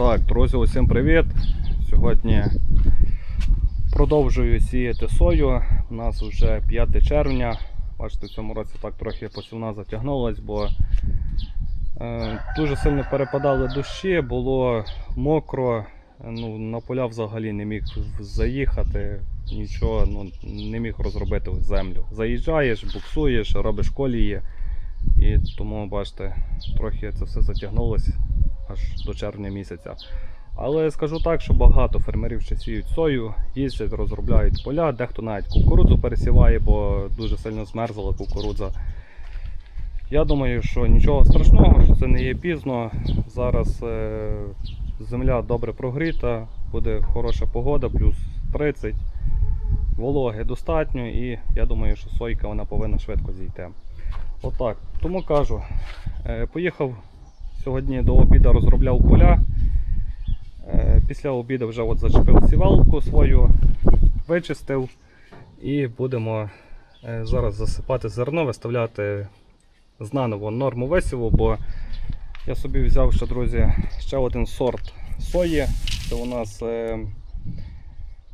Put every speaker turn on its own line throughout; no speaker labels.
Так, друзі, усім привіт! Сьогодні продовжую сіяти сою. У нас вже 5 червня. Бачите, в цьому році так трохи посівна затягнулась, бо е, дуже сильно перепадали дощі, було мокро, ну, на поля взагалі не міг заїхати, нічого ну, не міг розробити землю. Заїжджаєш, буксуєш, робиш колії. І тому, бачите, трохи це все затягнулося аж до червня місяця. Але скажу так, що багато фермерів ще сіють сою, їздять, розробляють поля, дехто навіть кукурудзу пересіває, бо дуже сильно змерзла кукурудза. Я думаю, що нічого страшного, що це не є пізно. Зараз е, земля добре прогріта, буде хороша погода, плюс 30, вологи достатньо, і я думаю, що сойка вона повинна швидко зійти. Отак. Тому кажу, е, поїхав сьогодні до обіду, розробляв поля. Е, Після обіду вже от зачепив сівалку свою, вичистив і будемо е, зараз засипати зерно, виставляти знаново норму висіву, бо я собі взяв ще, друзі, ще один сорт сої. Це у нас е,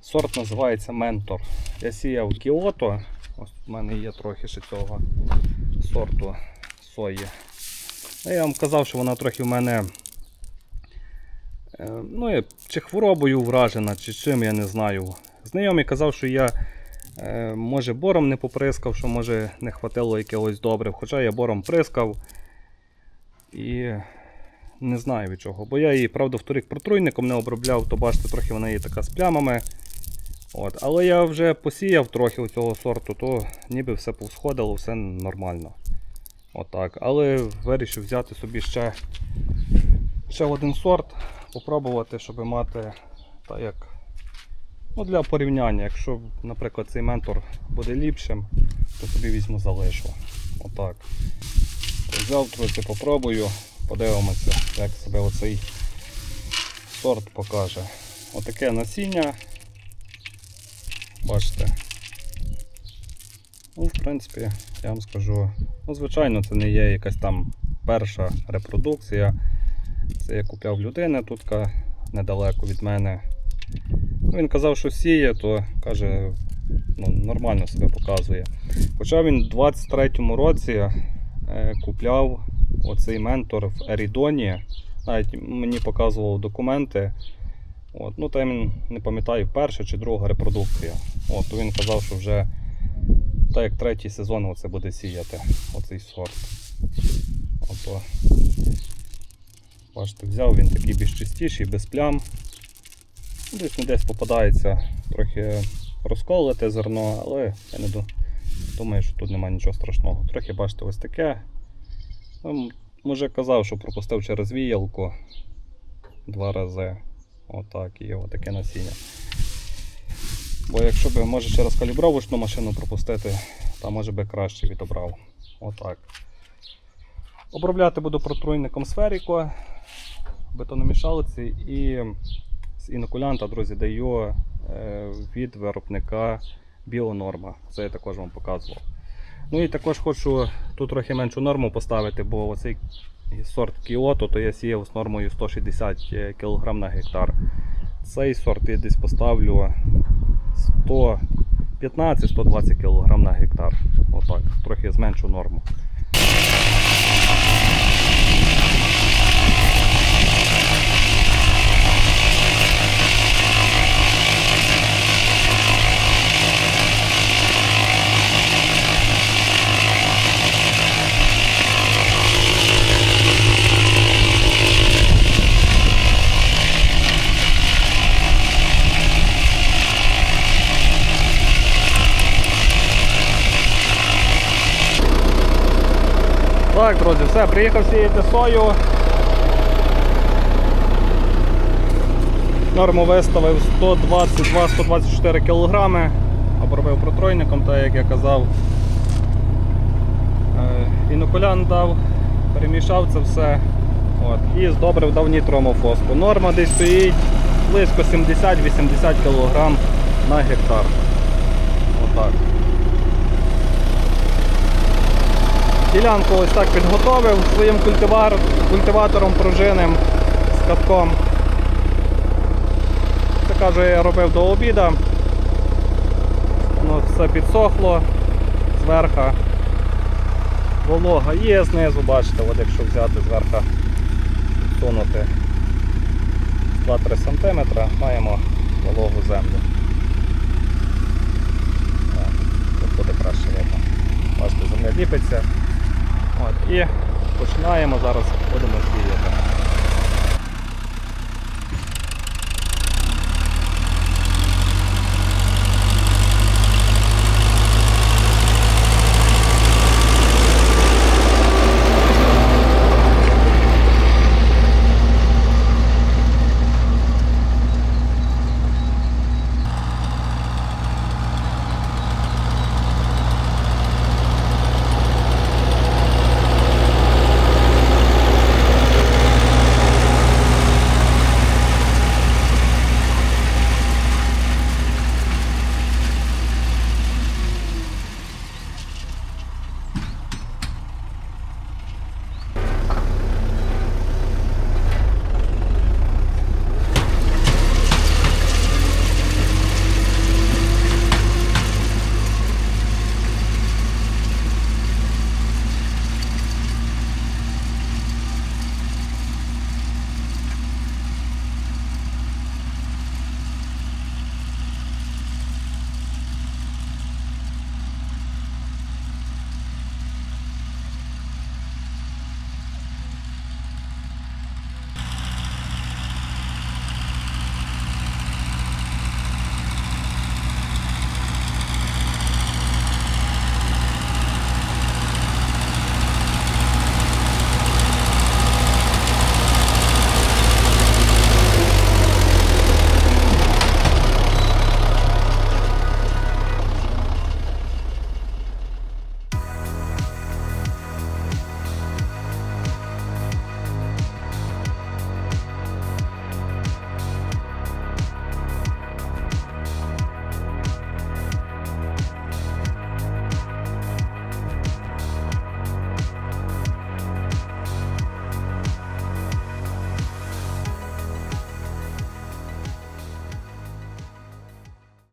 сорт називається Ментор. Я сіяв Кіото. Ось у мене є трохи ще цього сорту сої. Я вам казав, що вона трохи в мене е, ну, чи хворобою вражена, чи чим, я не знаю. Знайомий казав, що я е, може бором не поприскав, що може не хватило якогось добрив. Хоча я бором прискав. І не знаю від чого. Бо я її, правда, вторик протруйником не обробляв, то бачите, трохи вона є така з плямами. От. Але я вже посіяв трохи у цього сорту, то ніби все повсходило, все нормально. Отак. Але вирішив взяти собі ще, ще один сорт, попробувати, щоб мати так як, ну, для порівняння. Якщо, наприклад, цей ментор буде ліпшим, то собі візьму залишу. Отак. Взяв трохи, попробую, подивимося, як себе оцей сорт покаже. Отаке насіння. Бачите. Ну, в принципі, я вам скажу, ну, звичайно, це не є якась там перша репродукція. Це я купляв людини тут недалеко від мене. Ну, він казав, що сіє, то каже, ну, нормально себе показує. Хоча він у 23-му році е, купляв оцей ментор в Ерідоні. Навіть мені показував документи. От, ну, там він не пам'ятаю, перша чи друга репродукція. От, то він казав, що вже так як третій сезон оце буде сіяти оцей сорт. Ото. Бачите, взяв він такий більш чистіший, без плям. Десь не десь попадається трохи розколоте зерно, але я не думаю, що тут немає нічого страшного. Трохи бачите, ось таке. Ну, Може казав, що пропустив через віялку два рази. Отак, і отаке насіння. Бо якщо б може через калібровочну машину пропустити, то може би краще відобрав. Отак. Обробляти буду протруйником сферіко, бетономішалиці і з інокулянта, друзі, даю е, від виробника Біонорма. Це я також вам показував. Ну і також хочу тут трохи меншу норму поставити, бо оцей сорт Кіото, то я сіяв з нормою 160 кг на гектар. Цей сорт я десь поставлю 115-120 кг на гектар. Отак, трохи зменшу норму. Так, друзі, все, приїхав сіяти сою. Норму виставив 122-124 кг. Обробив протройником, так як я казав. Е, Інокулян дав, перемішав це все. От. І здобрив дав нітромофоску. Норма десь стоїть близько 70-80 кг на гектар. Отак. Ділянку ось так підготовив своїм культивар, культиватором пружинним з катком. кажу, я робив до обіду. Воно все підсохло зверху. Волога є знизу, бачите, от якщо взяти зверху, сунути 2-3 см, маємо вологу землю. Тут буде краще видно. Бачите, земля ліпиться. От, і починаємо зараз, будемо сіяти.